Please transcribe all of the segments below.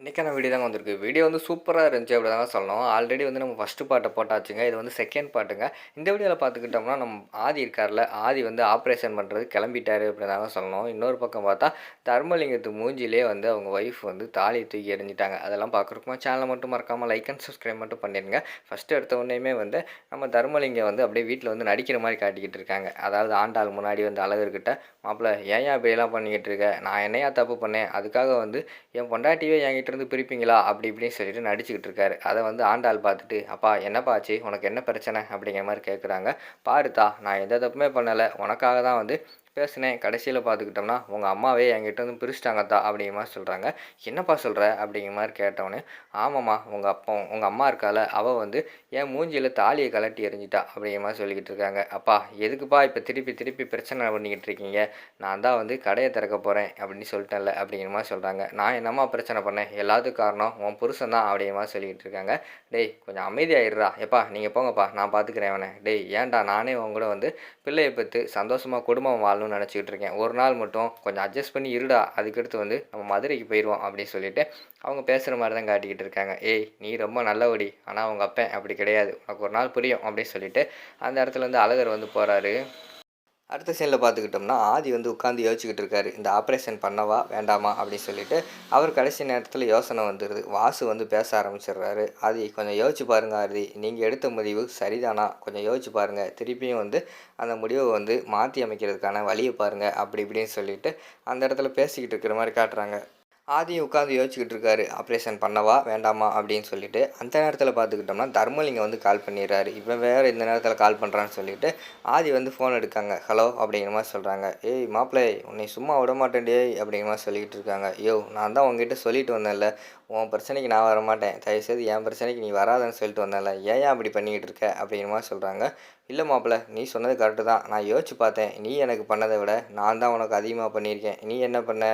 இன்றைக்கான வீடியோ தாங்க வந்திருக்கு. வீடியோ வந்து சூப்பராக இருந்துச்சு அப்படி தாங்க சொல்லணும். ஆல்ரெடி வந்து நம்ம ஃபஸ்ட்டு பாட்டை போட்டாச்சுங்க. இது வந்து செகண்ட் பாட்டுங்க. இந்த வீடியோவில் பார்த்துக்கிட்டோம்னா நம்ம ஆதி இருக்கார்ல ஆதி வந்து ஆப்ரேஷன் பண்ணுறது கிளம்பிட்டாரு அப்படி தாங்க சொல்லணும். இன்னொரு பக்கம் பார்த்தா தர்மலிங்கத்து மூஞ்சிலே வந்து அவங்க ஒய்ஃப் வந்து தாலியை தூக்கி எறிஞ்சிட்டாங்க. அதெல்லாம் பார்க்குறக்குமா சேனலை மட்டும் மறக்காமல் லைக் அண்ட் சப்ஸ்கிரைப் மட்டும் பண்ணிடுங்க ஃபஸ்ட்டு எடுத்த உடனேயுமே வந்து நம்ம தர்மலிங்கம் வந்து அப்படியே வீட்டில் வந்து நடிக்கிற மாதிரி காட்டிக்கிட்டு இருக்காங்க. அதாவது ஆண்டாள் முன்னாடி வந்து அழகர்கிட்ட மாப்பிள்ள ஏன் ஏன் இப்படியெல்லாம் பண்ணிக்கிட்டு இருக்க? நான் என்னையா தப்பு பண்ணேன்? அதுக்காக வந்து என் பொண்டாட்டியே என்கிட்ட இருந்து பிரிப்பீங்களா? அப்படி இப்படின்னு சொல்லிட்டு நடிச்சுக்கிட்டு இருக்காரு. அதை வந்து ஆண்டாள் பார்த்துட்டு அப்பா என்னப்பா ஆச்சு? உனக்கு என்ன பிரச்சனை? அப்படிங்கிற மாதிரி கேட்குறாங்க பாருத்தா நான் எந்த தப்புமே பண்ணலை. உனக்காக தான் வந்து பேசினேன். கடைசியில் பார்த்துக்கிட்டோம்னா உங்கள் அம்மாவே என்கிட்ட வந்து பிரிச்சிட்டாங்கத்தா அப்படிங்கிற மாதிரி சொல்கிறாங்க என்னப்பா சொல்கிற அப்படிங்கிற மாதிரி கேட்டவொடனே ஆமாம்மா உங்கள் அப்பா உங்கள் அம்மா இருக்கால அவள் வந்து என் மூஞ்சியில் தாலியை கலட்டி எறிஞ்சிட்டா அப்படிங்கிற மாதிரி சொல்லிக்கிட்டு இருக்காங்க. அப்பா எதுக்குப்பா இப்போ திருப்பி திருப்பி பிரச்சனை பண்ணிக்கிட்டு இருக்கீங்க? நான் தான் வந்து கடையை திறக்க போகிறேன் அப்படின்னு சொல்லிட்டேன்ல அப்படிங்கிற மாதிரி சொல்கிறாங்க நான் என்னம்மா பிரச்சனை பண்ணேன்? எல்லாத்துக்கும் காரணம் உன் புருஷன் தான் அப்படிங்கிற மாதிரி சொல்லிக்கிட்டு இருக்காங்க. டேய் கொஞ்சம் அமைதியாயிடுறா. எப்பா நீங்கள் போங்கப்பா நான் பார்த்துக்கிறேன் அவனை. டேய் ஏன்டா நானே உங்களோட கூட வந்து பிள்ளையை பற்றி சந்தோஷமாக குடும்பம் வாழணும்னு நினச்சிக்கிட்டு இருக்கேன். ஒரு நாள் மட்டும் கொஞ்சம் அட்ஜஸ்ட் பண்ணி இருடா அதுக்கடுத்து வந்து நம்ம மதுரைக்கு போயிடுவோம் அப்படின்னு சொல்லிட்டு அவங்க பேசுகிற மாதிரி தான் காட்டிக்கிட்டு இருக்காங்க. ஏய் நீ ரொம்ப நல்லவடி ஆனால் அவங்க அப்பன் அப்படி கிடையாது. உனக்கு ஒரு நாள் புரியும் அப்படின்னு சொல்லிட்டு அந்த இடத்துல வந்து அழகர் வந்து போகிறாரு அடுத்த சீனில் பார்த்துக்கிட்டோம்னா ஆதி வந்து உட்காந்து யோசிச்சுக்கிட்டு இருக்காரு. இந்த ஆப்ரேஷன் பண்ணவா வேண்டாமா அப்படின்னு சொல்லிட்டு அவர் கடைசி நேரத்தில் யோசனை வந்துடுது வாசு வந்து பேச ஆரம்பிச்சிடுறாரு. ஆதி கொஞ்சம் யோசிச்சு பாருங்க ஆதி. நீங்கள் எடுத்த முடிவு சரிதானா? கொஞ்சம் யோசிச்சு பாருங்கள் திருப்பியும் வந்து அந்த முடிவை வந்து மாற்றி அமைக்கிறதுக்கான வழியை பாருங்கள் அப்படி இப்படின்னு சொல்லிட்டு அந்த இடத்துல பேசிக்கிட்டு இருக்கிற மாதிரி காட்டுறாங்க. ஆதியும் உட்காந்து யோசிச்சுக்கிட்டு இருக்காரு ஆப்ரேஷன் பண்ணவா? வேண்டாமா? அப்படின்னு சொல்லிட்டு அந்த நேரத்தில் பார்த்துக்கிட்டோம்னா தர்மலிங்கம் வந்து கால் பண்ணிடுறாரு. இவன் வேறு இந்த நேரத்தில் கால் பண்ணுறான்னு சொல்லிட்டு ஆதி வந்து ஃபோன் எடுக்காங்க. ஹலோ அப்படிங்கிற மாதிரி சொல்கிறாங்க ஏய் மாப்பிள்ளை உன்னை சும்மா விட மாட்டேன்டே அப்படிங்கிற மாதிரி சொல்லிக்கிட்டு இருக்காங்க. யோ நான் தான் உங்ககிட்ட சொல்லிட்டு வந்தேன்ல. உன் பிரச்சனைக்கு நான் வர மாட்டேன். தயவுசெய்து என் பிரச்சனைக்கு நீ வராதன்னு சொல்லிட்டு வந்தேன்ல. ஏன் ஏன் அப்படி பண்ணிக்கிட்டு இருக்க? அப்படிங்கிற மாதிரி சொல்கிறாங்க இல்லை மாப்பிள்ள நீ சொன்னது கரெக்டு தான். நான் யோசிச்சு பார்த்தேன். நீ எனக்கு பண்ணதை விட நான் தான் உனக்கு அதிகமாக பண்ணியிருக்கேன். நீ என்ன பண்ண?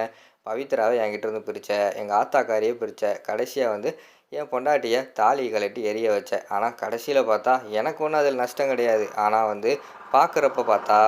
பவித்ராவை என்கிட்ட இருந்து பிரித்த எங்கள் ஆத்தாக்காரியே பிரித்த கடைசியாக வந்து என் பொண்டாட்டியை தாலி கழட்டி எரிய வச்சேன் ஆனால் கடைசியில் பார்த்தா எனக்கு ஒன்றும் அதில் நஷ்டம் கிடையாது. ஆனால் வந்து பார்க்குறப்ப பார்த்தா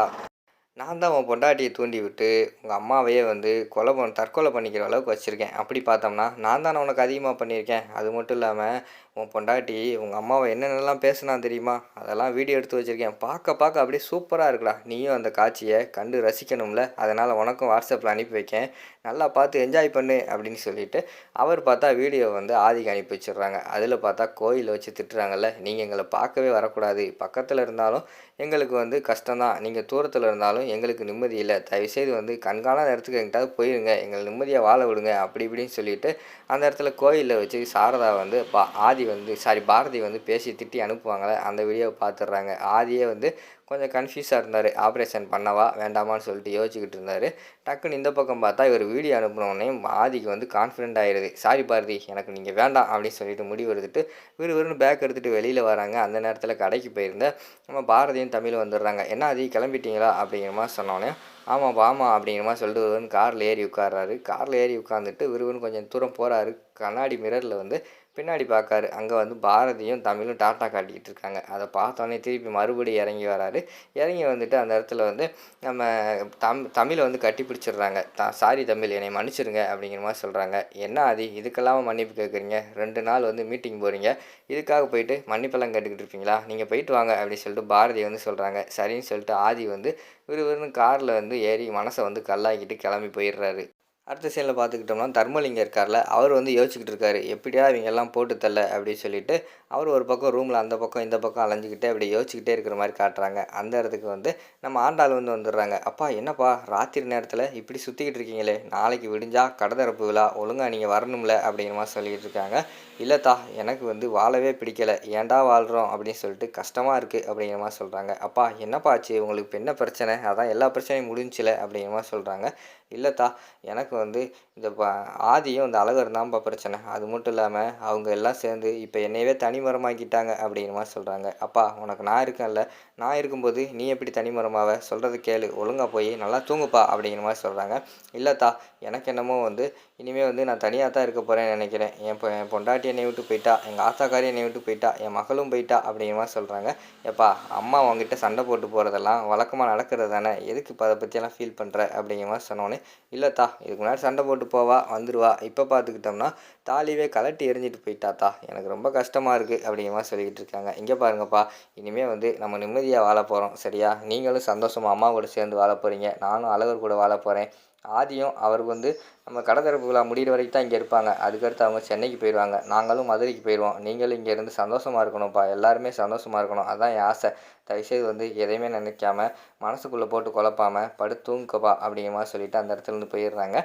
நான் தான் உன் பொண்டாட்டியை தூண்டி விட்டு உங்கள் அம்மாவையே வந்து கொலை பண்ண தற்கொலை பண்ணிக்கிற அளவுக்கு வச்சுருக்கேன். அப்படி பார்த்தோம்னா நான் தானே உனக்கு அதிகமாக பண்ணியிருக்கேன். அது மட்டும் இல்லாமல் உன் பொண்டாட்டி உங்கள் அம்மாவை என்னென்னலாம் பேசுனா தெரியுமா? அதெல்லாம் வீடியோ எடுத்து வச்சுருக்கேன். பார்க்க பார்க்க அப்படியே சூப்பராக இருக்குடா. நீயும் அந்த காட்சியை கண்டு ரசிக்கணும்ல. அதனால் உனக்கும் வாட்ஸ்அப்பில் அனுப்பி வைக்கேன். நல்லா பார்த்து என்ஜாய் பண்ணு அப்படின்னு சொல்லிட்டு அவர் பார்த்தா வீடியோ வந்து ஆதிக்கு அனுப்பி வச்சிடுறாங்க. அதில் பார்த்தா கோயிலை வச்சு திட்டுறாங்கல்ல. நீங்கள் எங்களை பார்க்கவே வரக்கூடாது. பக்கத்தில் இருந்தாலும் எங்களுக்கு வந்து கஷ்டம்தான். நீங்கள் தூரத்தில் இருந்தாலும் எங்களுக்கு நிம்மதி இல்லை. தயவுசெய்து வந்து கண்காண இடத்துக்கு எங்கிட்டாவது போயிருங்க. எங்களை நிம்மதியாக வாழ விடுங்க. அப்படி இப்படின்னு சொல்லிட்டு அந்த இடத்துல கோயிலில் வச்சு சாரதா வந்து பா ஆதி வந்து சாரி பாரதி வந்து பேசி திட்டி அனுப்புவாங்களே அந்த வீடியோவை பார்த்துடுறாங்க ஆதியே வந்து கொஞ்சம் கன்ஃபியூஸாக இருந்தார். ஆப்ரேஷன் பண்ணவா வேண்டாமான்னு சொல்லிட்டு யோசிச்சுக்கிட்டு இருந்தார். டக்குன்னு இந்த பக்கம் பார்த்தா இவர் வீடியோ அனுப்பினோடனே ஆதிக்கு வந்து கான்ஃபிடென்ட் ஆயிடுது சாரி பாரதி எனக்கு நீங்கள் வேண்டாம் அப்படின்னு சொல்லிட்டு முடிவு எடுத்துட்டு விறுவிறுன்னு பேக் எடுத்துகிட்டு வெளியில் வராங்க. அந்த நேரத்தில் கடைக்கு போயிருந்த நம்ம பாரதியும் தமிழ் வந்துடுறாங்க. என்ன ஆதி கிளம்பிட்டீங்களா? அப்படிங்கிற மாதிரி சொன்னோன்னே ஆமாம் வாமா அப்படிங்கிற மாதிரி சொல்லிட்டு விறுவிறுன்னு காரில் ஏறி உட்கார்றாரு. காரில் ஏறி உட்காந்துட்டு விறுவன் கொஞ்சம் தூரம் போகிறாரு கண்ணாடி மிரரில் வந்து பின்னாடி பார்க்காரு அங்கே வந்து பாரதியும் தமிழும் டாட்டா காட்டிக்கிட்டு இருக்காங்க. அதை பார்த்தோன்னே திருப்பி மறுபடியும் இறங்கி வராரு. இறங்கி வந்துட்டு அந்த இடத்துல வந்து நம்ம தம் தமிழை வந்து கட்டி பிடிச்சிடுறாங்க. த சாரி தமிழ் என்னை மன்னிச்சிருங்க அப்படிங்கிற மாதிரி சொல்கிறாங்க என்ன ஆதி இதுக்கெல்லாம் மன்னிப்பு கேட்குறீங்க? ரெண்டு நாள் வந்து மீட்டிங் போகிறீங்க இதுக்காக போயிட்டு மன்னிப்பெல்லாம் கேட்டுக்கிட்டு இருப்பீங்களா? நீங்கள் போயிட்டு வாங்க அப்படின்னு சொல்லிட்டு பாரதி வந்து சொல்கிறாங்க சரின்னு சொல்லிட்டு ஆதி வந்து விறுவிறுன்னு காரில் வந்து ஏறி மனசை வந்து கல்லாக்கிட்டு கிளம்பி போயிடுறாரு. அடுத்த சீனில் பார்த்துக்கிட்டோம்னா தர்மலிங்கம் இருக்கார்ல அவர் வந்து யோசிச்சுக்கிட்டு இருக்காரு எப்படியா இவங்க எல்லாம் போட்டு தள்ள அப்படின்னு சொல்லிட்டு அவர் ஒரு பக்கம் ரூமில் அந்த பக்கம் இந்த பக்கம் அலைஞ்சிக்கிட்டே அப்படி யோசிச்சுக்கிட்டே இருக்கிற மாதிரி காட்டுறாங்க. அந்த இடத்துக்கு வந்து நம்ம ஆண்டாள் வந்து வந்துடுறாங்க. அப்பா என்னப்பா? ராத்திரி நேரத்தில் இப்படி சுற்றிக்கிட்டு இருக்கீங்களே? நாளைக்கு விடிஞ்சா கடதரப்பு விழா ஒழுங்காக நீங்கள் வரணும்ல? அப்படிங்கிற மாதிரி சொல்லிக்கிட்டு இருக்காங்க. இல்லைத்தா எனக்கு வந்து வாழவே பிடிக்கலை. ஏன்டா வாழ்கிறோம் அப்படின்னு சொல்லிட்டு கஷ்டமாக இருக்குது அப்படிங்கிற மாதிரி சொல்கிறாங்க அப்பா என்னப்பா ஆச்சு? உங்களுக்கு இப்போ என்ன பிரச்சனை? அதான் எல்லா பிரச்சனையும் முடிஞ்சில அப்படிங்கிற மாதிரி சொல்கிறாங்க இல்லைத்தா எனக்கு வந்து இந்த ப ஆதியும் இந்த அழகர் தான்ப்பா பிரச்சனை. அது மட்டும் இல்லாமல் அவங்க எல்லாம் சேர்ந்து இப்போ என்னையவே தனிமரமாக்கிட்டாங்க அப்படிங்கிற மாதிரி சொல்கிறாங்க அப்பா உனக்கு நான் இருக்கேன்ல. நான் இருக்கும்போது நீ எப்படி தனிமரமாவ சொல்கிறது கேளு. ஒழுங்காக போய் நல்லா தூங்குப்பா அப்படிங்கிற மாதிரி சொல்கிறாங்க இல்லைத்தா எனக்கு என்னமோ வந்து இனிமேல் வந்து நான் தனியாக தான் இருக்க போகிறேன்னு நினைக்கிறேன். என் பொ என் பொண்டாட்டி என்னை விட்டு போயிட்டா எங்கள் ஆத்தாக்காரி என்னை விட்டு போயிட்டா என் மகளும் போயிட்டா அப்படிங்கிற மாதிரி சொல்கிறாங்க எப்பா அம்மா அவங்ககிட்ட சண்டை போட்டு போகிறதெல்லாம் வழக்கமாக நடக்கிறது தானே? எதுக்கு இப்போ அதை பற்றியெல்லாம் ஃபீல் பண்ணுற அப்படிங்கிற மாதிரி சொன்னோன்னே இல்லைத்தா இதுக்கு முன்னாடி சண்டை போட்டு போவா வந்துடுவா இப்போ பார்த்துக்கிட்டோம்னா தாலிவே கலட்டி எரிஞ்சிட்டு போயிட்டாத்தா. எனக்கு ரொம்ப கஷ்டமாக இருக்குது அப்படிங்கிற மாதிரி சொல்லிக்கிட்டு இருக்காங்க. இங்கே பாருங்கப்பா இனிமேல் வந்து நம்ம நிம்மதியாக வாழ போகிறோம் சரியா? நீங்களும் சந்தோஷமாக அம்மா கூட சேர்ந்து வாழ போகிறீங்க நானும் அழகர் கூட வாழ போகிறேன் ஆதியும் அவருக்கு வந்து நம்ம கடற்கரைப்பு விழா முடிகிற வரைக்கும் தான் இங்கே இருப்பாங்க. அதுக்கடுத்து அவங்க சென்னைக்கு போயிடுவாங்க நாங்களும் மதுரைக்கு போயிடுவோம் நீங்களும் இங்கே இருந்து சந்தோஷமாக இருக்கணும்ப்பா. எல்லாருமே சந்தோஷமாக இருக்கணும். அதான் என் ஆசை. தயவுசெய்து வந்து எதையுமே நினைக்காம மனசுக்குள்ளே போட்டு குழப்பாம படு தூங்குக்கப்பா அப்படிங்கிற மாதிரி சொல்லிட்டு அந்த இடத்துல இருந்து போயிடுறாங்க.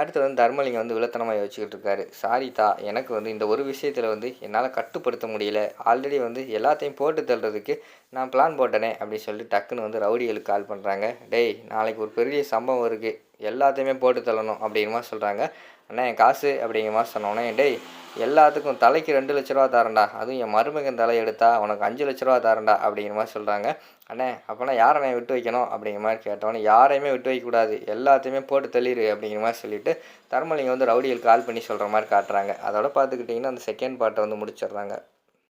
அடுத்து வந்து தர்மலிங்கம் வந்து விளத்தனமாக யோசிச்சுக்கிட்டு இருக்காரு. சாரிதா எனக்கு வந்து இந்த ஒரு விஷயத்தில் வந்து என்னால் கட்டுப்படுத்த முடியல. ஆல்ரெடி வந்து எல்லாத்தையும் போட்டு தள்ளுறதுக்கு நான் பிளான் போட்டேனே அப்படின்னு சொல்லிட்டு டக்குன்னு வந்து ரவுடிகளுக்கு கால் பண்ணுறாங்க டேய் நாளைக்கு ஒரு பெரிய சம்பவம் இருக்குது எல்லாத்தையுமே போட்டு தள்ளணும் அப்படிங்கிற மாதிரி சொல்கிறாங்க அண்ணா என் காசு அப்படிங்கிற மாதிரி சொன்னோன்னே டேய் எல்லாத்துக்கும் தலைக்கு ரெண்டு லட்ச ரூபா தரேன்டா. அதுவும் என் மருமகன் தலை எடுத்தா உனக்கு அஞ்சு லட்ச ரூபா தரேன்டா. அப்படிங்கிற மாதிரி சொல்கிறாங்க அண்ணே அப்போனா யாரை நான் விட்டு வைக்கணும்? அப்படிங்கிற மாதிரி கேட்டோன்னே யாரையுமே விட்டு வைக்கக்கூடாது எல்லாத்தையுமே போட்டு தள்ளிடு அப்படிங்கிற மாதிரி சொல்லிட்டு தர்மலிங்கம் வந்து ரவுடிகள் கால் பண்ணி சொல்கிற மாதிரி காட்டுறாங்க. அதோட பார்த்துக்கிட்டிங்கன்னா அந்த செகண்ட் பார்ட்டை வந்து முடிச்சிடுறாங்க.